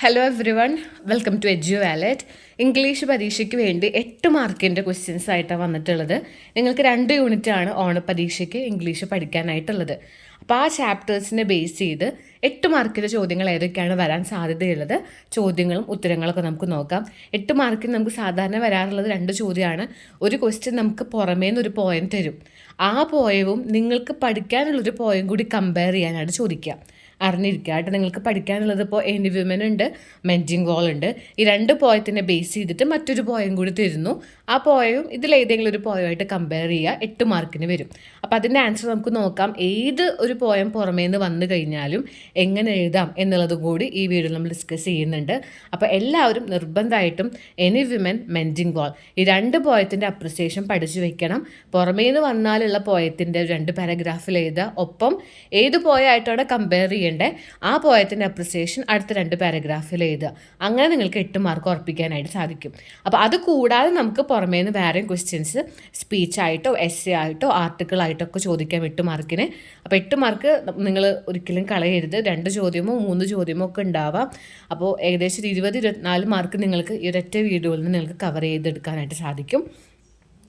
Hello everyone welcome to Edu Wallet English പരീക്ഷയ്ക്ക് വേണ്ടി എട്ട് മാർക്കിന്റെ ക്വസ്റ്റ്യൻസ് ആയിട്ടാണ് വന്നിട്ടുള്ളത്. നിങ്ങൾക്ക് രണ്ട് യൂണിറ്റ് ആണ് ഓണ പരീക്ഷയ്ക്ക് ഇംഗ്ലീഷ് പഠിക്കാനായിട്ടുള്ളത്. അപ്പോൾ ആ ചാപ്റ്റേഴ്സിനെ ബേസ് ചെയ്ത് എട്ട് മാർക്കിന്റെ ചോദ്യങ്ങൾ ഏതൊക്കെയാണ് വരാൻ സാധ്യതയുള്ളത്? ചോദ്യങ്ങളും ഉത്തരങ്ങളൊക്കെ നമുക്ക് നോക്കാം. എട്ട് മാർക്കിന് നമുക്ക് സാധാരണ വരാറുള്ളത് രണ്ട് ചോദ്യമാണ്. ഒരു ക്വസ്റ്റ്യൻ നമുക്ക് പുറമേ നിന്ന് ഒരു തരും. ആ പോയവും നിങ്ങൾക്ക് പഠിക്കാനുള്ളൊരു പോയം കൂടി കമ്പയർ ചെയ്യാനാണ് ചോദിക്കുക അറിഞ്ഞിരിക്കുക. കേട്ടോ നിങ്ങൾക്ക് പഠിക്കാനുള്ളത് ഇപ്പോൾ എനി വിമൻ ഉണ്ട് മെന്റിങ് വോൾ ഉണ്ട്. ഈ രണ്ട് പോയത്തിനെ ബേസ് ചെയ്തിട്ട് മറ്റൊരു പോയം കൂടി തരുന്നു. ആ പോയവും ഇതിലേതെങ്കിലും ഒരു പോയമായിട്ട് കമ്പയർ ചെയ്യുക എട്ട് മാർക്കിന് വരും. അപ്പോൾ അതിന്റെ ആൻസർ നമുക്ക് നോക്കാം. ഏത് ഒരു പോയം പുറമേ നിന്ന് വന്നു കഴിഞ്ഞാലും എങ്ങനെ എഴുതാം എന്നുള്ളത് കൂടി ഈ വീഡിയോ നമ്മൾ ഡിസ്കസ് ചെയ്യുന്നുണ്ട്. അപ്പോൾ എല്ലാവരും നിർബന്ധമായിട്ടും എനി വിമൻ മെന്റിങ് ഗോൾ ഈ രണ്ട് പോയത്തിന്റെ അപ്രിസിയേഷൻ പഠിച്ചു വെക്കണം. പുറമേ നിന്ന് വന്നാലുള്ള പോയത്തിന്റെ രണ്ട് പാരഗ്രാഫിൽ എഴുതുക. ഒപ്പം ഏത് പോയമായിട്ടാണ് കമ്പയർ ചെയ്യേണ്ടത് ആ പോയത്തിന്റെ അപ്രിസിയേഷൻ അടുത്ത രണ്ട് പാരഗ്രാഫിൽ എഴുതുക. അങ്ങനെ നിങ്ങൾക്ക് എട്ട് മാർക്ക് ഉറപ്പിക്കാനായിട്ട് സാധിക്കും. അപ്പോൾ അത് കൂടാതെ നമുക്ക് പുറമേ നിന്ന് വേറെയും ക്വസ്റ്റ്യൻസ് സ്പീച്ചായിട്ടോ എസ് എ ആയിട്ടോ ആർട്ടിക്കിൾ ആയിട്ടോ ഒക്കെ ചോദിക്കാം എട്ട് മാർക്കിന് അപ്പോൾ എട്ട് മാർക്ക് നിങ്ങൾ ഒരിക്കലും കളയരുത്. രണ്ട് ചോദ്യമോ മൂന്ന് ചോദ്യമോ ഒക്കെ ഉണ്ടാവാം. അപ്പോൾ ഏകദേശം ഒരു ഇരുപത് ഇരുപത്തിനാല് മാർക്ക് നിങ്ങൾക്ക് ഈ ഒരൊറ്റ വീഡിയോയിൽ നിന്ന് നിങ്ങൾക്ക് കവർ ചെയ്തെടുക്കാനായിട്ട് സാധിക്കും.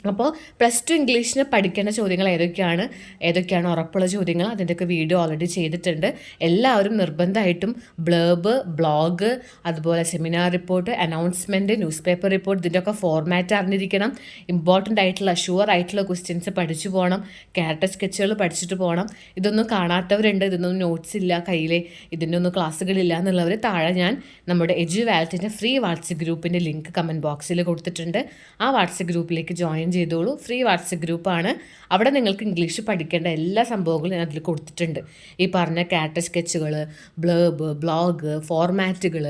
അപ്പോൾ പ്ലസ് ടു ഇംഗ്ലീഷിന് പഠിക്കേണ്ട ചോദ്യങ്ങൾ ഏതൊക്കെയാണ്? ഏതൊക്കെയാണ് ഉറപ്പുള്ള ചോദ്യങ്ങൾ? അതിന്റെയൊക്കെ വീഡിയോ ഓൾറെഡി ചെയ്തിട്ടുണ്ട്. എല്ലാവരും നിർബന്ധമായിട്ടും ബ്ലേബ് ബ്ലോഗ് അതുപോലെ seminar report announcement newspaper report ഇതിന്റെയൊക്കെ ഫോർമാറ്റ് അറിഞ്ഞിരിക്കണം. ഇമ്പോർട്ടന്റ് ആയിട്ടുള്ള ഷുവർ ആയിട്ടുള്ള ക്വസ്റ്റ്യൻസ് പഠിച്ചു പോകണം ക്യാരക്ടർ സ്കെച്ചുകൾ പഠിച്ചിട്ട് പോകണം ഇതൊന്നും കാണാത്തവരുണ്ട്. ഇതൊന്നും നോട്ട്സ് ഇല്ല. കയ്യിൽ ഇതിന്റെ ഒന്നും ക്ലാസ്സുകളില്ല എന്നുള്ളവർ താഴെ ഞാൻ നമ്മുടെ എജു വാലറ്റിന്റെ ഫ്രീ വാട്സപ്പ് ഗ്രൂപ്പിന്റെ ലിങ്ക് കമന്റ് ബോക്സിൽ കൊടുത്തിട്ടുണ്ട്. ആ വാട്സപ്പ് ഗ്രൂപ്പിലേക്ക് ജോയിൻ ചെയ്തോളൂ. ഫ്രീ വാട്സപ്പ് ഗ്രൂപ്പാണ് അവിടെ നിങ്ങൾക്ക് ഇംഗ്ലീഷ് പഠിക്കേണ്ട എല്ലാ സംഭവങ്ങളും ഞാൻ അതിൽ കൊടുത്തിട്ടുണ്ട്. ഈ പറഞ്ഞ ക്യാരക്ടർ സ്കെച്ചുകൾ ബ്ലേബ് ബ്ലോഗ് ഫോർമാറ്റുകൾ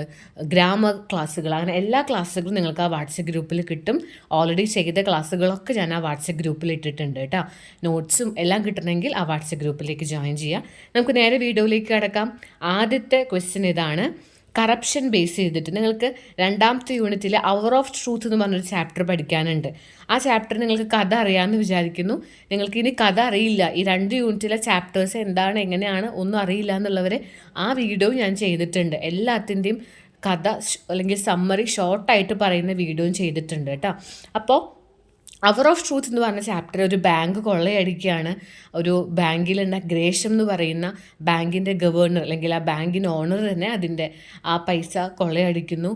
ഗ്രാമർ ക്ലാസ്സുകൾ അങ്ങനെ എല്ലാ ക്ലാസ്സുകളും നിങ്ങൾക്ക് ആ വാട്സപ്പ് ഗ്രൂപ്പിൽ കിട്ടും. ഓൾറെഡി ചെയ്ത ക്ലാസ്സുകളൊക്കെ ഞാൻ ആ വാട്സപ്പ് ഗ്രൂപ്പിൽ ഇട്ടിട്ടുണ്ട് കേട്ടോ നോട്ട്സും എല്ലാം കിട്ടണമെങ്കിൽ ആ വാട്സപ്പ് ഗ്രൂപ്പിലേക്ക് ജോയിൻ ചെയ്യുക നമുക്ക് നേരെ വീഡിയോയിലേക്ക് കിടക്കാം. ആദ്യത്തെ ക്വസ്റ്റ്യൻ ഇതാണ്. കറപ്ഷൻ ബേസ് ചെയ്തിട്ട് നിങ്ങൾക്ക് രണ്ടാമത്തെ യൂണിറ്റിൽ അവർ ഓഫ് ട്രൂത്ത് എന്ന് പറഞ്ഞൊരു ചാപ്റ്റർ പഠിക്കാനുണ്ട്. ആ ചാപ്റ്റർ നിങ്ങൾക്ക് കഥ അറിയാമെന്ന് വിചാരിക്കുന്നു. നിങ്ങൾക്ക് ഇനി കഥ അറിയില്ല. ഈ രണ്ട് യൂണിറ്റിലെ ചാപ്റ്റേഴ്സ് എന്താണ് എങ്ങനെയാണ് ഒന്നും അറിയില്ല എന്നുള്ളവരെ ആ വീഡിയോ ഞാൻ ചെയ്തിട്ടുണ്ട്. എല്ലാത്തിന്റെയും കഥ അല്ലെങ്കിൽ സമ്മറി ഷോർട്ടായിട്ട് പറയുന്ന വീഡിയോയും ചെയ്തിട്ടുണ്ട് കേട്ടോ. അപ്പോൾ അവർ ഓഫ് ട്രൂത്ത് എന്ന് പറഞ്ഞ ചാപ്റ്റർ ഒരു ബാങ്ക് കൊള്ളയടിക്കുകയാണ്. ഒരു ബാങ്കിലുണ്ട ഗ്രേഷം എന്ന് പറയുന്ന ബാങ്കിന്റെ ഗവർണർ അല്ലെങ്കിൽ ആ ബാങ്കിന്റെ ഓണർ തന്നെ അതിന്റെ ആ പൈസ കൊള്ളയടിക്കുന്നു.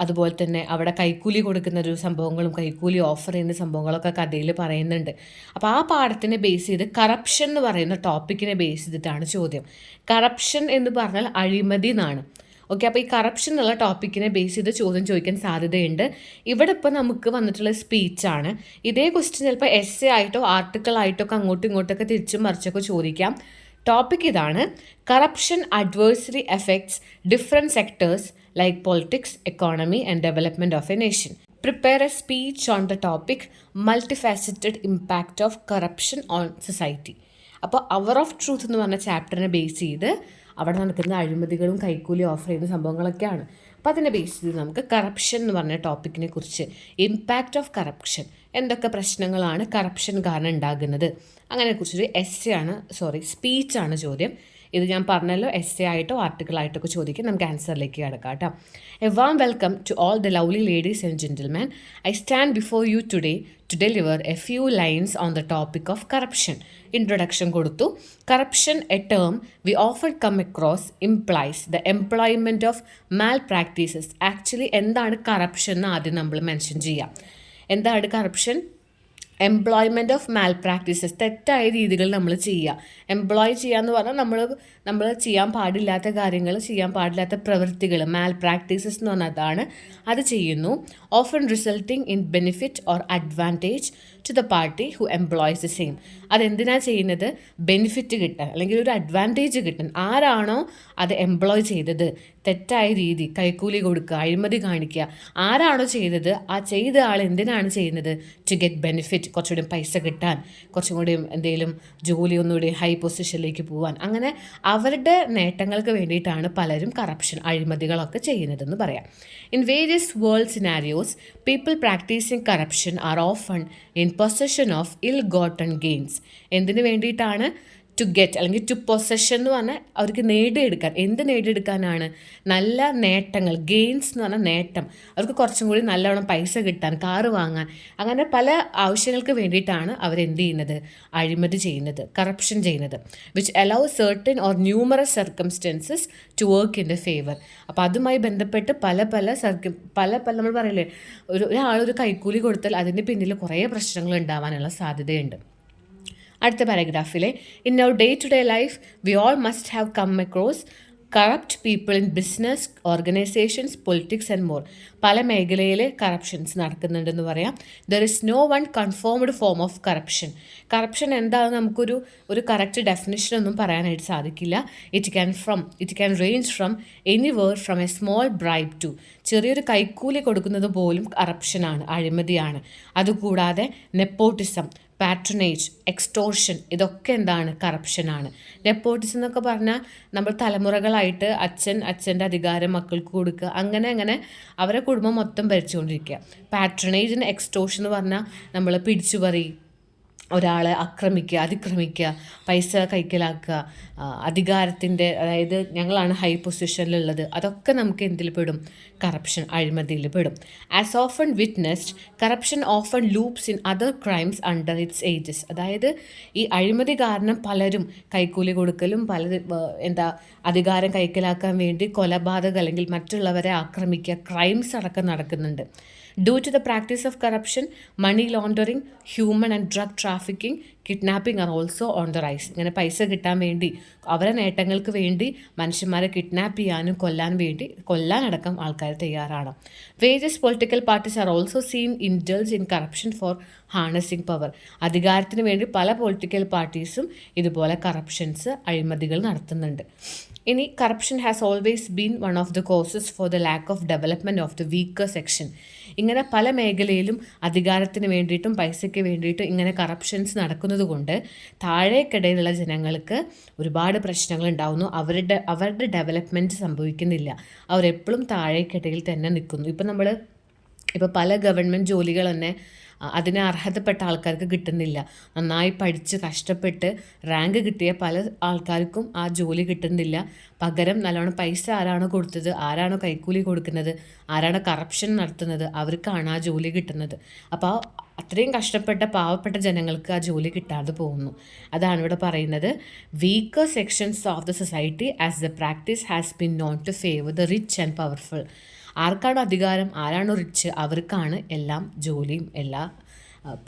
അതുപോലെ തന്നെ അവിടെ കൈക്കൂലി കൊടുക്കുന്ന ഒരു സംഭവങ്ങളും കൈക്കൂലി ഓഫർ ചെയ്യുന്ന സംഭവങ്ങളൊക്കെ കഥയിൽ പറയുന്നുണ്ട്. അപ്പോൾ ആ പാഠത്തിനെ ബേസ് ചെയ്ത് കറപ്ഷൻ എന്ന് പറയുന്ന ടോപ്പിക്കിനെ ബേസ് ചെയ്തിട്ടാണ് ചോദ്യം. കറപ്ഷൻ എന്ന് പറഞ്ഞാൽ അഴിമതി എന്നാണ്. ഓക്കെ അപ്പോൾ ഈ കറപ്ഷൻ എന്നുള്ള ടോപ്പിക്കിനെ ബേസ് ചെയ്ത് ചോദ്യം ചോദിക്കാൻ സാധ്യതയുണ്ട്. ഇവിടെ ഇപ്പോൾ നമുക്ക് വന്നിട്ടുള്ള സ്പീച്ചാണ് ഇതേ ക്വസ്റ്റ്യൻ ചിലപ്പോൾ എസ് എ ആയിട്ടോ ആർട്ടിക്കിൾ ആയിട്ടോ ഒക്കെ അങ്ങോട്ടും ഇങ്ങോട്ടൊക്കെ തിരിച്ചും മറിച്ചൊക്കെ ചോദിക്കാം. ടോപ്പിക് ഇതാണ്. Corruption adversary effects different sectors like politics economy and development of a nation prepare a speech on the topic multifaceted impact of corruption on society അപ്പോൾ അവർ ഓഫ് ട്രൂത്ത് എന്ന് പറഞ്ഞ ചാപ്റ്ററിനെ ബേസ് ചെയ്ത് അവിടെ നടക്കുന്ന അഴിമതികളും കൈക്കൂലി ഓഫർ ചെയ്യുന്ന സംഭവങ്ങളൊക്കെയാണ്. അപ്പോൾ അതിന്റെ ബേസ് ചെയ്ത് നമുക്ക് കറപ്ഷൻ എന്ന് പറഞ്ഞ ടോപ്പിക്കിനെ കുറിച്ച് ഇമ്പാക്റ്റ് ഓഫ് കറപ്ഷൻ എന്തൊക്കെ പ്രശ്നങ്ങളാണ് കറപ്ഷൻ കാരണം ഉണ്ടാകുന്നത്? അങ്ങനെക്കുറിച്ചൊരു എസ് ആണ് സോറി സ്പീച്ചാണ് ചോദ്യം. ഇത് ഞാൻ പറഞ്ഞല്ലോ എസ് എ ആയിട്ടോ ആർട്ടിക്കിൾ ആയിട്ടോ ഒക്കെ ചോദിക്കും. നമുക്ക് ആൻസറിലേക്ക് കിടക്കാം കേട്ടോ. A warm welcome to all the lovely ladies and gentleman I stand before you today to deliver a few lines on the topic of corruption introduction കൊടുത്തു. Corruption a term we offer come across implies the employment of malpractices actually എന്താണ് corruption എന്ന് ആദ്യം നമ്മൾ mention ചെയ്യാം. എന്താണ് corruption employment of malpractices തെറ്റായ രീതികൾ നമ്മൾ ചെയ്യുക. എംപ്ലോയ് ചെയ്യുക എന്ന് പറഞ്ഞാൽ നമ്മൾ നമ്മൾ ചെയ്യാൻ പാടില്ലാത്ത കാര്യങ്ങൾ ചെയ്യാൻ പാടില്ലാത്ത പ്രവൃത്തികൾ മാൽ പ്രാക്ടീസസ് എന്ന് പറഞ്ഞാൽ അതാണ് അത് ചെയ്യുന്നു. Often resulting in benefit or advantage to the party who employs the same അതെന്തിനാണ് ചെയ്യുന്നത്? ബെനിഫിറ്റ് കിട്ടാൻ അല്ലെങ്കിൽ ഒരു അഡ്വാന്റേജ് കിട്ടാൻ. ആരാണോ അത് എംപ്ലോയ് ചെയ്തത്? തെറ്റായ രീതി കൈക്കൂലി കൊടുക്കുക അഴിമതി കാണിക്കുക. ആരാണോ ചെയ്തത്? ആ ചെയ്ത ആൾ എന്തിനാണ് ചെയ്യുന്നത്? ടു ഗെറ്റ് ബെനിഫിറ്റ് കുറച്ചുകൂടി പൈസ കിട്ടാൻ കുറച്ചും കൂടി എന്തെങ്കിലും ജോലി ഒന്നുകൂടി ഹൈ പൊസിഷനിലേക്ക് പോകാൻ അങ്ങനെ അവരുടെ നേട്ടങ്ങൾക്ക് വേണ്ടിയിട്ടാണ് പലരും കറപ്ഷൻ അഴിമതികളൊക്കെ ചെയ്യുന്നതെന്ന് പറയാം. In various world scenarios people practicing corruption are often in possession of ill gotten gains എന്തിനു വേണ്ടിയിട്ടാണ് ടു ഗെറ്റ് അല്ലെങ്കിൽ ടു പൊസഷൻ എന്ന് പറഞ്ഞാൽ അവർക്ക് നേടിയെടുക്കാൻ. എന്ത് നേടിയെടുക്കാനാണ്? നല്ല നേട്ടങ്ങൾ ഗെയിൻസ് എന്ന് പറഞ്ഞാൽ നേട്ടം. അവർക്ക് കുറച്ചും കൂടി നല്ലവണ്ണം പൈസ കിട്ടാൻ കാറ് വാങ്ങാൻ അങ്ങനെ പല ആവശ്യങ്ങൾക്ക് വേണ്ടിയിട്ടാണ് അവരെന്ത് ചെയ്യുന്നത്? അഴിമതി ചെയ്യുന്നത് കറപ്ഷൻ ചെയ്യുന്നത് which allow certain or numerous circumstances to work in the favour അപ്പോൾ അതുമായി ബന്ധപ്പെട്ട് പല പല സർക്കം പല പല നമ്മൾ പറയില്ലേ ഒരു ഒരാളൊരു ഒരു കൈക്കൂലി കൊടുത്താൽ അതിന്റെ പിന്നിൽ കുറേ പ്രശ്നങ്ങൾ ഉണ്ടാവാനുള്ള സാധ്യതയുണ്ട്. അടുത്ത പാരഗ്രാഫിലെ in our day to day life we all must have come across corrupt people in business organisations politics and more പല മേഖലയിൽ കറപ്ഷൻസ് നടക്കുന്നുണ്ടെന്ന് പറയാം. There is no one confirmed form of corruption corruption എന്താണെന്ന് നമുക്കൊരു ഒരു കറക്റ്റ് ഡെഫിനിഷൻ ഒന്നും പറയാനായിട്ട് സാധിക്കില്ല. It can from it can range from anywhere from a small bribe to ചെറിയൊരു കൈക്കൂലി കൊടുക്കുന്നത് പോലും കറപ്ഷനാണ് അഴിമതിയാണ്. അതുകൂടാതെ നെപ്പോട്ടിസം പാട്രണേജ് എക്സ്റ്റോർഷൻ ഇതൊക്കെ എന്താണ്? കറപ്ഷനാണ് നെപ്പോട്ടിസം എന്നൊക്കെ പറഞ്ഞാൽ നമ്മൾ തലമുറകളായിട്ട് അച്ഛൻ അച്ഛന്റെ അധികാരം മക്കൾക്ക് കൊടുക്കുക. അങ്ങനെ അങ്ങനെ അവരെ കുടുംബം മൊത്തം ഭരിച്ചുകൊണ്ടിരിക്കുക. പാട്രണേജിന് എക്സ്റ്റോർഷൻ എന്ന് പറഞ്ഞാൽ നമ്മൾ പിടിച്ചുപറി ഒരാളെ ആക്രമിക്കുക അതിക്രമിക്കുക പൈസ കൈക്കലാക്കുക അധികാരത്തിന്റെ അതായത് ഞങ്ങളാണ് ഹൈ പൊസിഷനിലുള്ളത് അതൊക്കെ നമുക്ക് എന്തിൽ പെടും? കറപ്ഷൻ അഴിമതിയിൽ പെടും. As often witnessed corruption often loops in other crimes under its aegis അതായത് ഈ അഴിമതി കാരണം പലരും കൈക്കൂലി കൊടുക്കലും പല എന്താ അധികാരം കൈക്കലാക്കാൻ വേണ്ടി കൊലപാതകം അല്ലെങ്കിൽ മറ്റുള്ളവരെ ആക്രമിക്കുക ക്രൈംസ് അടക്കം നടക്കുന്നുണ്ട്. due to the practice of corruption, money laundering, human and drug trafficking, kidnapping are also on the rise ഇങ്ങനെ പൈസ കിട്ടാൻ വേണ്ടി അവരെ നേട്ടങ്ങൾക്ക് വേണ്ടി മനുഷ്യന്മാരെ കിഡ്നാപ്പ് ചെയ്യാനും കൊല്ലാൻ വേണ്ടി കൊല്ലാനടക്കം ആൾക്കാർ തയ്യാറാണ്. Wages political parties are also seen indulge in corruption for harnessing power അധികാരത്തിന് വേണ്ടി പല പൊളിറ്റിക്കൽ പാർട്ടീസും ഇതുപോലെ കറപ്ഷൻസ് അഴിമതികൾ നടത്തുന്നുണ്ട്. ഇനി corruption has always been one of the causes for the lack of development of the weaker section ഇങ്ങനെ പല മേഖലയിലും അധികാരത്തിന് വേണ്ടിയിട്ടും പൈസയ്ക്ക് വേണ്ടിയിട്ടും ഇങ്ങനെ കറപ്ഷൻസ് നടക്കുന്നത് കൊണ്ട് താഴേക്കിടയിലുള്ള ജനങ്ങൾക്ക് ഒരുപാട് പ്രശ്നങ്ങൾ ഉണ്ടാവുന്നു അവരുടെ അവരുടെ ഡെവലപ്മെന്റ് സംഭവിക്കുന്നില്ല. അവരെപ്പോഴും താഴേക്കിടയിൽ തന്നെ നിൽക്കുന്നു. ഇപ്പം നമ്മൾ ഇപ്പോൾ പല ഗവൺമെന്റ് ജോലികൾ തന്നെ അതിന് അർഹതപ്പെട്ട ആൾക്കാർക്ക് കിട്ടുന്നില്ല. നന്നായി പഠിച്ച് കഷ്ടപ്പെട്ട് റാങ്ക് കിട്ടിയ പല ആൾക്കാർക്കും ആ ജോലി കിട്ടുന്നില്ല. പകരം നല്ലോണം പൈസ ആരാണോ കൊടുത്തത് ആരാണോ കൈക്കൂലി കൊടുക്കുന്നത് ആരാണോ കറപ്ഷൻ നടത്തുന്നത് അവർക്കാണ് ആ ജോലി കിട്ടുന്നത്. അപ്പോൾ അത്രയും കഷ്ടപ്പെട്ട പാവപ്പെട്ട ജനങ്ങൾക്ക് ആ ജോലി കിട്ടാതെ പോകുന്നു. അതാണ് ഇവിടെ പറയുന്നത്. Weaker sections of the society as the practice has been not to favour the rich and powerful ആർക്കാണോ അധികാരം ആരാണ് റിച്ച് അവർക്കാണ് എല്ലാം ജോലിയും എല്ലാ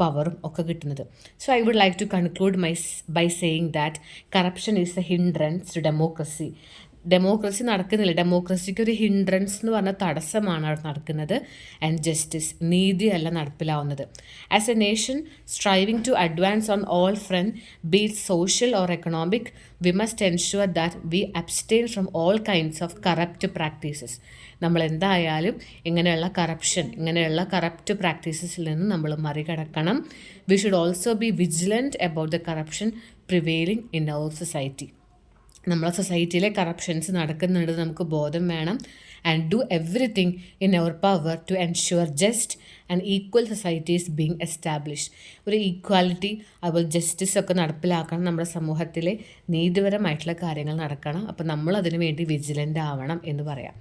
പവറും ഒക്കെ കിട്ടുന്നത്. So I would like to conclude my by saying that corruption is a hindrance to democracy democracy നടക്കുന്നില്ല. ഡെമോക്രസിക്ക് ഒരു ഹിൻഡ്രൻസ് എന്ന് പറഞ്ഞ തടസ്സമാണ് അവിടെ നടക്കുന്നത്. ആൻഡ് ജസ്റ്റിസ് നീതിയല്ല നടപ്പിലാവുന്നത്. As a nation striving to advance on all front be it social or economic we must ensure that we abstain from all kinds of corrupt practices നമ്മൾ എന്തായാലും ഇങ്ങനെയുള്ള കറപ്ഷൻ ഇങ്ങനെയുള്ള കറപ്റ്റ് പ്രാക്ടീസസിൽ നിന്ന് നമ്മൾ മറികടക്കണം. We should also be vigilant about the corruption prevailing in our society നമ്മളെ സൊസൈറ്റിയിലെ corruptions നടക്കുന്നുണ്ട് നമുക്ക് ബോധം വേണം. And do everything in our power to ensure just and equal society is being establish ഒരു ഈക്വാലിറ്റി അതുപോലെ ജസ്റ്റിസ് ഒക്കെ നടപ്പിലാക്കണം നമ്മുടെ സമൂഹത്തിലെ. നീതിപരമായിട്ടുള്ള കാര്യങ്ങൾ നടക്കണം. അപ്പോൾ നമ്മൾ അതിനു വേണ്ടി വിജിലന്റ് ആവണം എന്ന് പറയാം.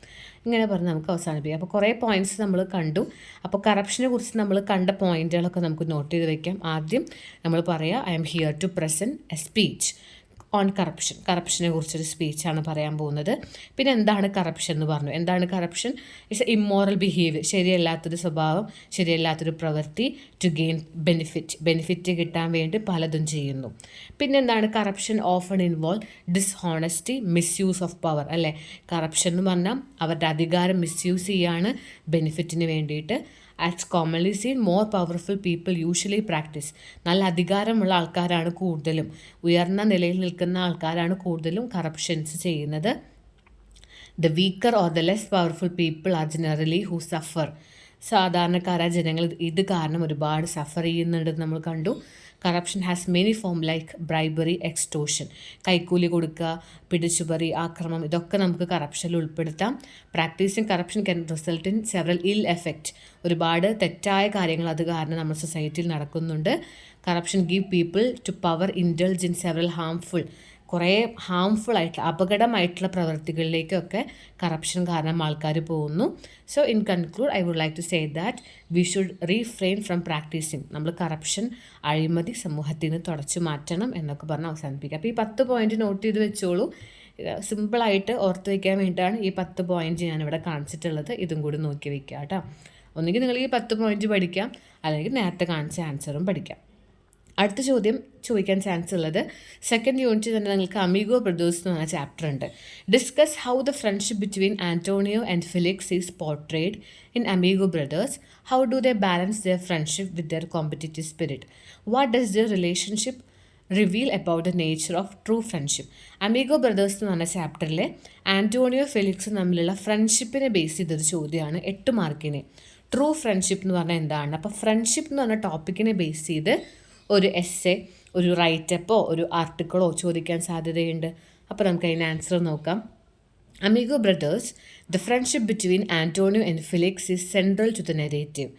ഇങ്ങനെ പറഞ്ഞ് നമുക്ക് അവസാനിപ്പിക്കാം. അപ്പോൾ കുറേ പോയിന്റ്സ് നമ്മൾ കണ്ടു. അപ്പോൾ കറപ്ഷനെ കുറിച്ച് നമ്മൾ കണ്ട പോയിന്റുകളൊക്കെ നമുക്ക് നോട്ട് ചെയ്ത് വയ്ക്കാം ആദ്യം നമ്മൾ പറയാം I'm here to present a speech on corruption കറപ്ഷനെ കുറിച്ചൊരു സ്പീച്ചാണ് പറയാൻ പോകുന്നത്. പിന്നെ എന്താണ് കറപ്ഷൻ എന്ന് പറഞ്ഞു. എന്താണ് കറപ്ഷൻ ഇറ്റ്സ് ഇമ്മോറൽ ബിഹേവിയർ ശരിയല്ലാത്തൊരു സ്വഭാവം ശരിയല്ലാത്തൊരു പ്രവൃത്തി ടു ഗെയിൻ ബെനിഫിറ്റ് ബെനിഫിറ്റ് കിട്ടാൻ വേണ്ടി പലതും ചെയ്യുന്നു. പിന്നെ എന്താണ് corruption often involve dishonesty misuse of power അല്ലേ? കറപ്ഷൻ എന്ന് പറഞ്ഞാൽ അവരുടെ അധികാരം മിസ്യൂസ് ചെയ്യാണ് ബെനിഫിറ്റിന് വേണ്ടിയിട്ട്. As commonly seen more powerful people usually practice നല്ല അധികാരമുള്ള ആൾക്കാരാണ് കൂടുതലും. ഉയർന്ന നിലയിൽ നിൽക്കുന്ന ആൾക്കാരാണ് കൂടുതലും കറപ്ഷൻസ് ചെയ്യുന്നത്. The weaker or the less powerful people are generally who suffer സാധാരണക്കാരായ ജനങ്ങൾ ഇത് കാരണം ഒരുപാട് സഫർ ചെയ്യുന്നുണ്ടെന്ന് നമ്മൾ കണ്ടു. Corruption has many form like bribery extortion കൈക്കൂലി കൊടുക്കുക പിടിച്ചുപറി ആക്രമം ഇതൊക്കെ നമുക്ക് കറപ്ഷനിൽ ഉൾപ്പെടുത്താം. Practicing corruption can result in several ill effect ഒരുപാട് തെറ്റായ കാര്യങ്ങൾ അത് കാരണം നമ്മുടെ സൊസൈറ്റിയിൽ നടക്കുന്നുണ്ട്. Corruption give people to power indulge in several harmful കുറേ ഹാംഫുൾ ആയിട്ടുള്ള അപകടമായിട്ടുള്ള പ്രവൃത്തികളിലേക്കൊക്കെ കറപ്ഷൻ കാരണം ആൾക്കാർ പോകുന്നു. So in conclude I would like to say that we should refrain from practicing നമ്മൾ കറപ്ഷൻ അഴിമതി സമൂഹത്തിൽ നിന്ന് തുടച്ചു മാറ്റണം എന്നൊക്കെ പറഞ്ഞ് അവസാനിപ്പിക്കുക അപ്പോൾ ഈ പത്ത് പോയിന്റ് നോട്ട് ചെയ്ത് വെച്ചോളൂ. സിമ്പിളായിട്ട് ഓർത്ത് വയ്ക്കാൻ വേണ്ടിയിട്ടാണ് ഈ പത്ത് പോയിന്റ് ഞാനിവിടെ കാണിച്ചിട്ടുള്ളത്. ഇതും കൂടി നോക്കി വയ്ക്കുക കേട്ടോ. ഒന്നുകിൽ നിങ്ങൾ ഈ പത്ത് പോയിന്റ് പഠിക്കാം. അല്ലെങ്കിൽ നേരത്തെ കാണിച്ച ആൻസറും പഠിക്കാം. അടുത്ത ചോദ്യം ചോദിക്കാൻ ചാൻസ് ഉള്ളത്. സെക്കൻഡ് യൂണിറ്റ് തന്നെ നിങ്ങൾക്ക് അമീഗോ ബ്രദേഴ്സ് എന്ന് പറഞ്ഞ ചാപ്റ്റർ ഉണ്ട്. Discuss how the friendship between Antonio and Felix is portrayed in Amigo Brothers how do they balance the friendship with their competitive spirit what does their relationship reveal about the nature of true friendship Amigo Brothers എന്ന് പറഞ്ഞ ചാപ്റ്ററിലെ Antonio ഫെലിക്സും തമ്മിലുള്ള ഫ്രണ്ട്ഷിപ്പിനെ base ചെയ്തൊരു ചോദ്യമാണ് എട്ട് മാർക്കിന് true friendship എന്ന് പറഞ്ഞാൽ എന്താണ്? അപ്പോൾ ഫ്രണ്ട്ഷിപ്പ് എന്ന് പറഞ്ഞ ടോപ്പിക്കിനെ ബേസ് ചെയ്ത് ഒരു എസ്സെ ഒരു റൈറ്റപ്പോ ഒരു ആർട്ടിക്കിളോ ചോദിക്കാൻ സാധ്യതയുണ്ട്. അപ്പോൾ നമുക്ക് അതിന് ആൻസർ നോക്കാം. Amigo Brothers the friendship between Antonio and Felix is central to the narrative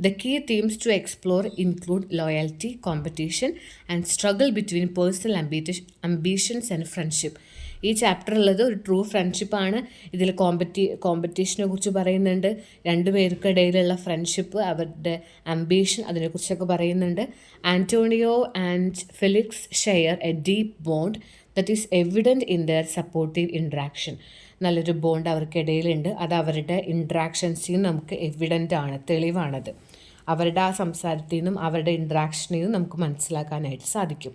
the key themes to explore include loyalty competition and struggle between personal ambit ambitions and friendship ഈ ചാപ്റ്ററിലുള്ളത് ഒരു ട്രൂ ഫ്രണ്ട്ഷിപ്പാണ് ഇതിൽ കോമ്പറ്റി കോമ്പറ്റീഷനെ കുറിച്ച് പറയുന്നുണ്ട്. രണ്ടുപേർക്കിടയിലുള്ള friendship അവരുടെ ambition അതിനെക്കുറിച്ചൊക്കെ പറയുന്നുണ്ട്. Antonio and Felix share a deep bond that is evident in their supportive interaction നല്ലൊരു ബോണ്ട് അവർക്കിടയിലുണ്ട്. അത് അവരുടെ ഇൻട്രാക്ഷൻസിൽ നമുക്ക് എവിഡന്റ് ആണ് തെളിവാണത്. അവരുടെ ആ സംസാരത്തിൽ നിന്നും അവരുടെ ഇൻട്രാക്ഷനിൽ നിന്നും നമുക്ക് മനസ്സിലാക്കാനായിട്ട് സാധിക്കും.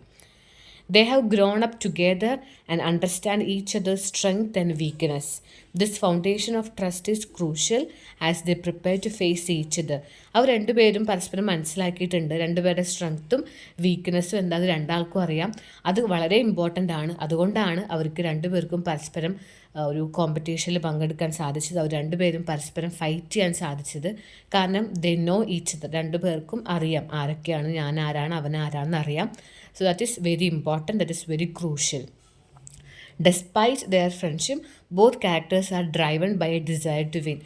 They have grown up together and understand each other's strength and weakness. This foundation of trust is crucial as they prepare to face each other. അവർ രണ്ടുപേരും പരസ്പരം മനസ്സിലാക്കിയിട്ടുണ്ട് രണ്ടുപേരുടെ സ്ട്രെങ്ത്തും വീക്ക്നെസ്സും എന്താ രണ്ടാൾക്കും അറിയാം അത് വളരെ ഇമ്പോർട്ടന്റ് ആണ് അതുകൊണ്ടാണ് അവർക്ക് രണ്ടുപേർക്കും പരസ്പരം ഒരു കോമ്പറ്റീഷനിൽ പങ്കെടുക്കാൻ സാധിച്ചത്. അവർ രണ്ടുപേരും പരസ്പരം ഫൈറ്റ് ചെയ്യാൻ സാധിച്ചത്. കാരണം ദെ നോ ഈച്ച് രണ്ടു പേർക്കും അറിയാം ആരൊക്കെയാണ് ഞാൻ ആരാണ് അവൻ ആരാണെന്ന് അറിയാം. So that is very important that is very crucial despite their friendship both characters are driven by a desire to win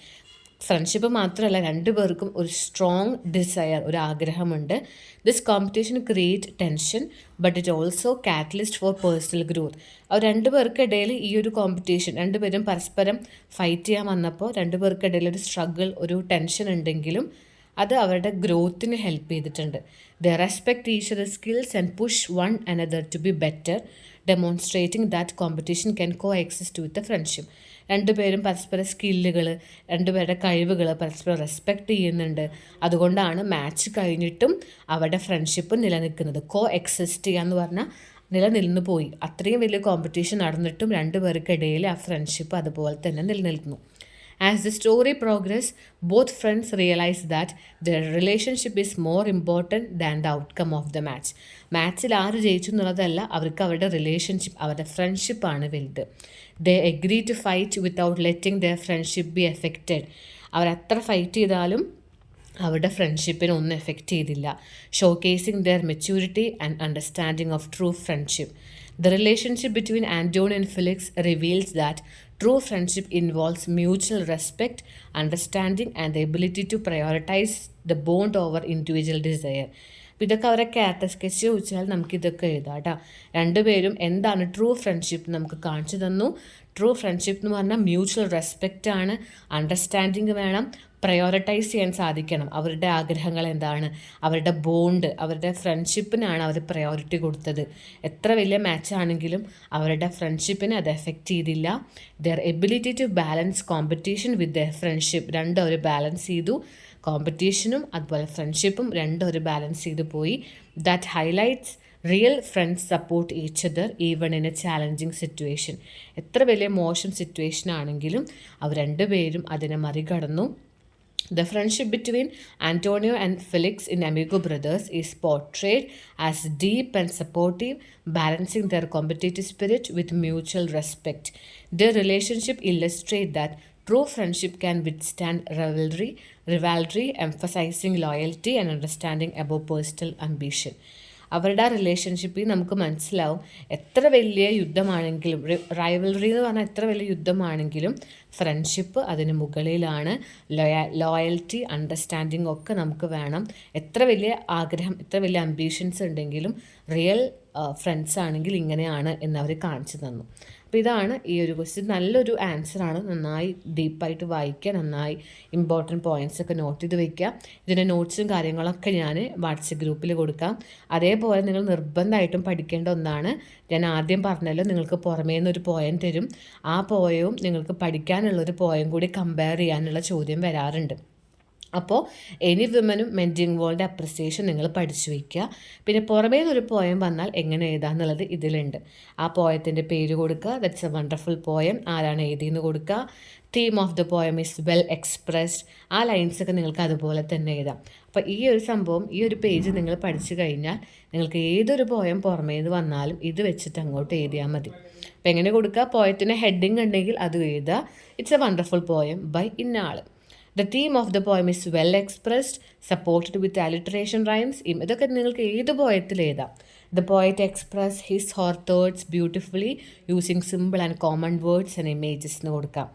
friendship മാത്രമല്ല രണ്ടു പേർക്കും ഒരു സ്ട്രോങ് ഡിസയർ ഒരു ആഗ്രഹമുണ്ട്. This competition create tension but it also catalyst for personal growth അവർ രണ്ടുപേർക്കിടയിൽ ഈ ഒരു competition രണ്ടുപേരും പരസ്പരം ഫൈറ്റ് ചെയ്യാൻ വന്നപ്പോൾ രണ്ടു പേർക്കിടയിൽ ഒരു സ്ട്രഗിൾ ഒരു ടെൻഷൻ ഉണ്ടെങ്കിലും അത് അവരുടെ ഗ്രോത്തിന് ഹെൽപ്പ് ചെയ്തിട്ടുണ്ട്. The respect each the skills and push one another to be better demonstrating that competition can coexist with friendship രണ്ടുപേരും പരസ്പര സ്കില്ലുകൾ രണ്ടുപേരുടെ കഴിവുകൾ പരസ്പരം റെസ്പെക്റ്റ് ചെയ്യുന്നുണ്ട്. അതുകൊണ്ടാണ് മാച്ച് കഴിഞ്ഞിട്ടും അവരുടെ ഫ്രണ്ട്ഷിപ്പ് നിലനിൽക്കുന്നത്. കോ എക്സിസ്റ്റ് ചെയ്യുക എന്ന് പറഞ്ഞാൽ നിലനിന്ന് പോയി. അത്രയും വലിയ കോമ്പറ്റീഷൻ നടന്നിട്ടും രണ്ടുപേർക്കിടയിൽ ആ ഫ്രണ്ട്ഷിപ്പ് അതുപോലെ തന്നെ നിലനിൽക്കുന്നു. As the story progresses, both friends realize that their relationship is more important than the outcome of the match. മാച്ചിൽ ആര് ജയിച്ചു എന്നുള്ളതല്ല അവർക്ക് അവരുടെ റിലേഷൻഷിപ്പ് അവരുടെ ഫ്രണ്ട്ഷിപ്പാണ് വലുത്. They agree to fight without letting the friendship be affected അവർ എത്ര ഫൈറ്റ് ചെയ്താലും അവരുടെ ഫ്രണ്ട്ഷിപ്പിനെ ഒന്നും എഫക്റ്റ് ചെയ്തില്ല. Showcasing their maturity and understanding of true friendship the relationship between Anton and Felix reveals that true friendship involves mutual respect, understanding, and the ability to prioritize the bond over individual desire. അപ്പോൾ ഇതൊക്കെ അവരെ character sketch ചോദിച്ചാൽ നമുക്ക് ഇതൊക്കെ എഴുതാം കേട്ടോ രണ്ടുപേരും എന്താണ് ട്രൂ ഫ്രണ്ട്ഷിപ്പ് നമുക്ക് കാണിച്ചു തന്നു ട്രൂ ഫ്രണ്ട്ഷിപ്പ് എന്ന് പറഞ്ഞാൽ മ്യൂച്വൽ റെസ്പെക്റ്റ് ആണ് അണ്ടർസ്റ്റാൻഡിങ് വേണം പ്രയോറിറ്റൈസ് ചെയ്യാൻ സാധിക്കണം. അവരുടെ ആഗ്രഹങ്ങൾ എന്താണ്? അവരുടെ ബോണ്ട് അവരുടെ ഫ്രണ്ട്ഷിപ്പിനാണ് അവർ പ്രയോറിറ്റി കൊടുത്തത്. എത്ര വലിയ മാച്ചാണെങ്കിലും അവരുടെ ഫ്രണ്ട്ഷിപ്പിനെ അത് എഫക്റ്റ് ചെയ്തില്ല. Their ability to balance competition with the friendship രണ്ടും അവർ ബാലൻസ് ചെയ്തു കോമ്പറ്റീഷനും അതുപോലെ ഫ്രണ്ട്ഷിപ്പും രണ്ടും അവർ ബാലൻസ് ചെയ്തു പോയി. That highlights real friends support each other even in a challenging situation എത്ര വലിയ മോശം സിറ്റുവേഷൻ ആണെങ്കിലും അവർ രണ്ടുപേരും അതിനെ മറികടന്നു. The friendship between Antonio and Felix in Amigo Brothers is portrayed as deep and supportive, balancing their competitive spirit with mutual respect. Their relationship illustrates that true friendship can withstand rivalry, rivalry, emphasizing loyalty and understanding above personal ambition. അവരുടെ ആ റിലേഷൻഷിപ്പിൽ നമുക്ക് മനസ്സിലാവും എത്ര വലിയ യുദ്ധമാണെങ്കിലും rivalry എന്ന് പറഞ്ഞാൽ എത്ര വലിയ യുദ്ധമാണെങ്കിലും ഫ്രണ്ട്ഷിപ്പ് അതിന് മുകളിലാണ്. ലോയ ലോയൽറ്റി അണ്ടർസ്റ്റാൻഡിങ് ഒക്കെ നമുക്ക് വേണം. എത്ര വലിയ ആഗ്രഹം എത്ര വലിയ അംബീഷൻസ് ഉണ്ടെങ്കിലും റിയൽ ഫ്രണ്ട്സ് ആണെങ്കിൽ ഇങ്ങനെയാണ് എന്നവർ കാണിച്ചു തന്നു. അപ്പോൾ ഇതാണ് ഈ ഒരു ക്വസ്റ്റ്യൻ നല്ലൊരു ആൻസറാണ് നന്നായി ഡീപ്പായിട്ട് വായിക്കുക നന്നായി ഇമ്പോർട്ടന്റ് പോയിന്റ്സ് ഒക്കെ നോട്ട് ചെയ്ത് വെക്കുക. ഇതിന്റെ നോട്ട്സും കാര്യങ്ങളൊക്കെ ഞാൻ വാട്സപ്പ് ഗ്രൂപ്പിൽ കൊടുക്കാം. അതേപോലെ നിങ്ങൾ നിർബന്ധമായിട്ടും പഠിക്കേണ്ട ഒന്നാണ്. ഞാൻ ആദ്യം പറഞ്ഞല്ലോ നിങ്ങൾക്ക് പുറമേ നിന്നൊരു പോയം തരും. ആ പോയവും നിങ്ങൾക്ക് പഠിക്കാനുള്ളൊരു പോയം കൂടി കമ്പയർ ചെയ്യാനുള്ള ചോദ്യം വരാറുണ്ട്. അപ്പോൾ എനി വിമനും മെന്റിങ് വേൾഡ് അപ്രിസിയേഷൻ നിങ്ങൾ പഠിച്ചു വയ്ക്കുക. പിന്നെ പുറമേ ഒരു പോയം വന്നാൽ എങ്ങനെ എഴുതാന്നുള്ളത് ഇതിലുണ്ട്. ആ പോയത്തിന്റെ പേര് കൊടുക്കുക. ദറ്റ്സ് എ വണ്ടർഫുൾ പോയം ആരാണ് എഴുതിയെന്ന് കൊടുക്കുക. Theme of the poem is well expressed ആ ലൈൻസൊക്കെ നിങ്ങൾക്ക് അതുപോലെ തന്നെ എഴുതാം. അപ്പോൾ ഈ ഒരു സംഭവം ഈ ഒരു പേജ് നിങ്ങൾ പഠിച്ചു കഴിഞ്ഞാൽ നിങ്ങൾക്ക് ഏതൊരു പോയം പുറമേ നിന്ന് വന്നാലും ഇത് വെച്ചിട്ട് അങ്ങോട്ട് എഴുതിയാൽ മതി. അപ്പോൾ എങ്ങനെ കൊടുക്കുക? പോയത്തിന് ഹെഡിങ് ഉണ്ടെങ്കിൽ അത് എഴുതുക. It's a wonderful poem by ഇന്നാൾ the theme of the poem is well expressed supported with alliteration rhymes ഇതൊക്കെ നിങ്ങൾക്ക് ഏത് പോയത്തിൽ എഴുതാം? The poet express his her thoughts beautifully using simple and common words and images എന്ന് കൊടുക്കാം.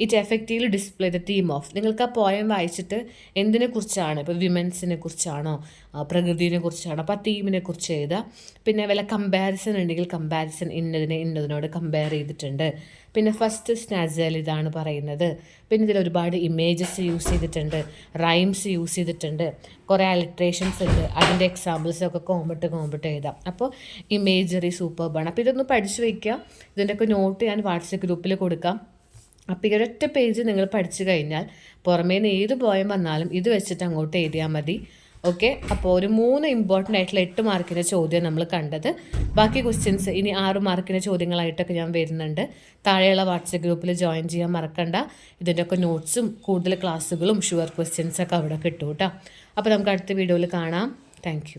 It effectively display the theme of നിങ്ങൾക്ക് ആ poem വായിച്ചിട്ട് എന്തിനെ കുറിച്ചാണ്? ഇപ്പോൾ വിമൻസിനെ കുറിച്ചാണോ? പ്രകൃതിനെ കുറിച്ചാണോ? അപ്പോൾ ആ തീമിനെ കുറിച്ച് എഴുതുക. പിന്നെ വല്ല കമ്പാരിസൺ ഉണ്ടെങ്കിൽ കമ്പാരിസൺ ഇന്നതിനെ ഇന്നതിനോട് കമ്പയർ ചെയ്തിട്ടുണ്ട്. പിന്നെ ഫസ്റ്റ് സ്നാസൽ ഇതാണ് പറയുന്നത്. പിന്നെ ഇതിൽ ഒരുപാട് ഇമേജസ് യൂസ് ചെയ്തിട്ടുണ്ട്. റൈംസ് യൂസ് ചെയ്തിട്ടുണ്ട്. കുറേ അലിട്രേഷൻസ് ഉണ്ട്. അതിന്റെ എക്സാമ്പിൾസൊക്കെ കോമ്പിട്ട് കോമ്പിട്ട് എഴുതാം. അപ്പോൾ ഇമേജറി സൂപ്പർബാണ് അപ്പോൾ ഇതൊന്ന് പഠിച്ചു വയ്ക്കുക. ഇതിന്റെയൊക്കെ നോട്ട് ഞാൻ വാട്സപ്പ് ഗ്രൂപ്പിൽ കൊടുക്കാം. അപ്പോൾ ഈ ഒരൊറ്റ പേജ് നിങ്ങൾ പഠിച്ചു കഴിഞ്ഞാൽ പുറമേ നിന്ന് ഏത് പോയം വന്നാലും ഇത് വെച്ചിട്ട് അങ്ങോട്ട് എഴുതിയാൽ മതി. ഓക്കെ അപ്പോൾ ഒരു മൂന്ന് ഇമ്പോർട്ടന്റ് ആയിട്ടുള്ള എട്ട് മാർക്കിന്റെ ചോദ്യം നമ്മൾ കണ്ടത്. ബാക്കി ക്വസ്റ്റ്യൻസ് ഇനി ആറ് മാർക്കിന്റെ ചോദ്യങ്ങളായിട്ടൊക്കെ ഞാൻ വരുന്നുണ്ട്. താഴെയുള്ള വാട്സപ്പ് ഗ്രൂപ്പിൽ ജോയിൻ ചെയ്യാൻ മറക്കണ്ട. ഇതിന്റെയൊക്കെ നോട്ട്സും കൂടുതൽ ക്ലാസ്സുകളും ഷുവർ ക്വസ്റ്റ്യൻസൊക്കെ അവിടെ കിട്ടും കേട്ടോ അപ്പോൾ നമുക്ക് അടുത്ത വീഡിയോയിൽ കാണാം. താങ്ക്